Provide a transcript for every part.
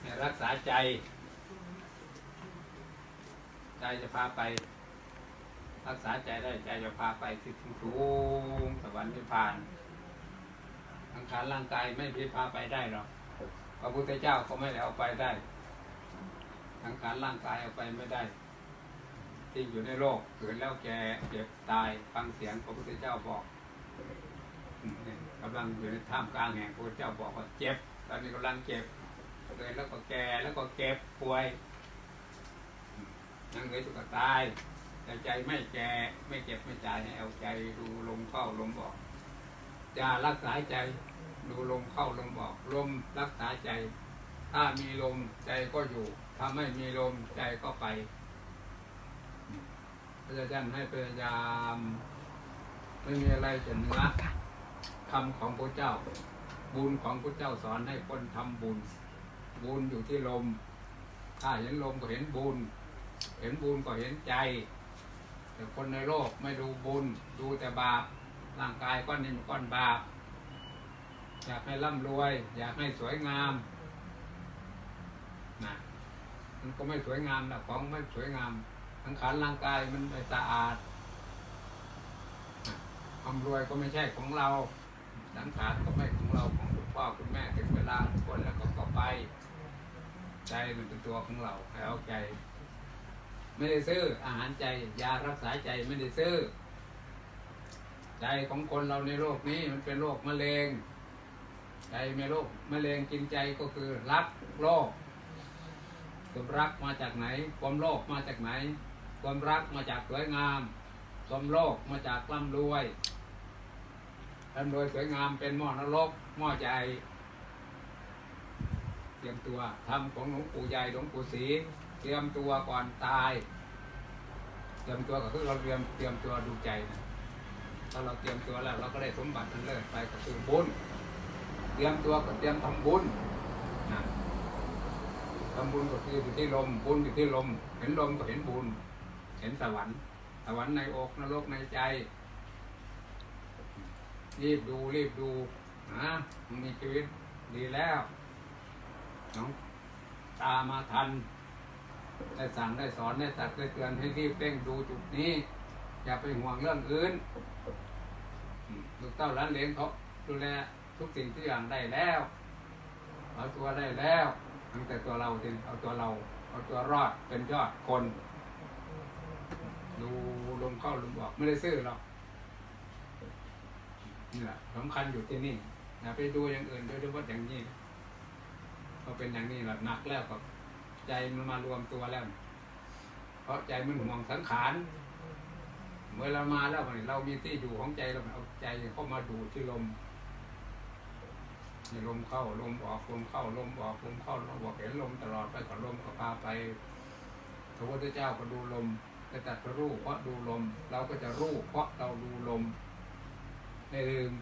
ให้รักษาใจ ใจจะพาไป รักษาใจได้ใจจะพาไปที่สูงสวรรค์นิพพานสังขารร่างกายไม่พิพาไปได้หรอกพระพุทธเจ้าก็ไม่ได้เอาไปได้สังขารร่างกายเอาไปไม่ได้ที่อยู่ในโลกเกิดแล้วแก่เจ็บตายฟังเสียงพระพุทธเจ้าบอกกำลังอยู่ในท่ามกลางแห่งพระพุทธเจ้าบอกว่าเจ็บ ตอนนี้กำลังเจ็บเกิดแล้วก็แก่แล้วก็เก็บป่วยอืมนั่งเลยสุกตายแต่ใจไม่แก่ไม่เจ็บไม่ตายให้เอาใจดูลมเข้าลมออกจะรักษาใจดูลมเข้าลมออกลมรักษาใจ ถ้ามีลมใจก็อยู่ ถ้าไม่มีลมใจก็ไปพระอาจารย์ให้พยายามไม่มีอะไรจะเหนือคำของพระเจ้า บุญของพระเจ้าสอนให้คนทำบุญ บุญอยู่ที่ลม ถ้าเห็นลมก็เห็นบุญ เห็นบุญก็เห็นใจ แต่คนในโลกไม่ดูบุญ ดูแต่บาป ร่างกายก้อนนี้มันก้อนบาป อยากให้ร่ำรวย อยากให้สวยงามนะมันก็ไม่สวยงามนะของไม่สวยงามสังขารร่างกายมันไม่สะอาดความรวยก็ไม่ใช่ของเรา สังขารก็ไม่ของเราของคุณพ่อคุณแม่ถึงเวลาทุกคนแล้วก็ก็ไป ใจมันเป็นตัวของเราให้เอาใจ ไม่ได้ซื้ออาหารใจยารักษาใจไม่ได้ซื้อ ใจของคนเราในโลกนี้มันเป็นโรคมะเร็งใจไม่โรคมะเร็งกินใจก็คือรักโลกความรักมาจากไหน ความโลภมาจากไหน ความรักมาจากสวยงาม ความโลภมาจากร่ำรวย ร่ำรวยสวยงามเป็นหม้อนรกหม้อใจเตรียมตัวทำของหลวงปู่ใหญ่หลวงปู่ศรีเตรียมตัวก่อนตาย เตรียมตัวก็คือเราเตรียมเตรียมตัวดูใจนะถ้าเราเตรียมตัวแล้วเราก็ได้สมบัติอันเลิศไปก็คือบุญเตรียมตัวก็เตรียมทำบุญนะทำบุญก็คืออยู่ที่ลมบุญอยู่ที่ลม เห็นลมก็เห็นบุญ เห็นสวรรค์สวรรค์ในอกนรกในใจ รีบดูรีบดูนะมีชีวิตดีแล้วน้องตามาทัน ได้สั่งได้สอนได้ตัดได้เตือนให้รีบเร่งดูจุดนี้ อย่าไปห่วงเรื่องอื่นลูกเต้าร้านเลี้ยงเขาดูแลทุกสิ่งทุกอย่างได้แล้วเอาตัวได้แล้วตั้งแต่ตัวเราเองเอาตัวเรา เอาตัวรอดเป็นยอดคน ดูลมเข้าลมออกไม่ได้ซื้อหรอก นี่แหละสำคัญอยู่ที่นี่อย่าไปดูอย่างอื่นโดยเฉพาะอย่างนี้พอเป็นอย่างนี้แหละหนักแล้วก็ใจมันมารวมตัวแล้ว เพราะใจมันห่วงสังขารเมื่อเรามาแล้วเนี่ยเรามีที่อยู่ของใจเราเอาใจเข้ามาดูที่ลมลมเข้าลมออกลมเข้าลมออกลมเข้าลมออกเห็นลมตลอดไปกับลมก็พาไปพระพุทธเจ้าก็ดูลมได้ตรัดพระรู้เพราะดูลม เราก็จะรู้เพราะเราดูลม ไม่ลืม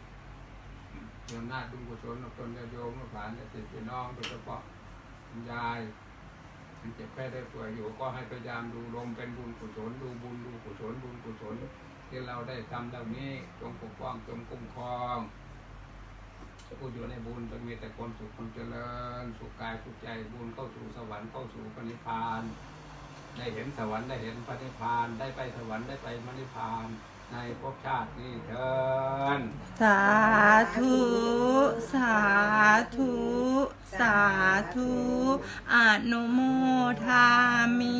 โยมนาถบุญกุศลของตนญาติโยมลูกหลานญาติพี่น้องโดยเฉพาะคุณยายมันเจ็บแค่ได้ป่วยอยู่ก็ให้พยายามดูลมเป็นบุญกุศลดูบุญดูกุศลบุญกุศลที่เราได้ทำเหล่านี้จงปกป้องจงคุ้มครองผู้อยู่ในบุญจะมีแต่ความสุขความเจริญ สุขกายสุขใจบุญเข้าสู่สวรรค์เข้าสู่พระนิพพาน ได้เห็นสวรรค์ได้เห็นพระนิพพานได้ไปสวรรค์ได้ไปพระนิพพาน ในภพชาตินี้เถินสาธุ สาธุ สาธุ อนุโมทามิ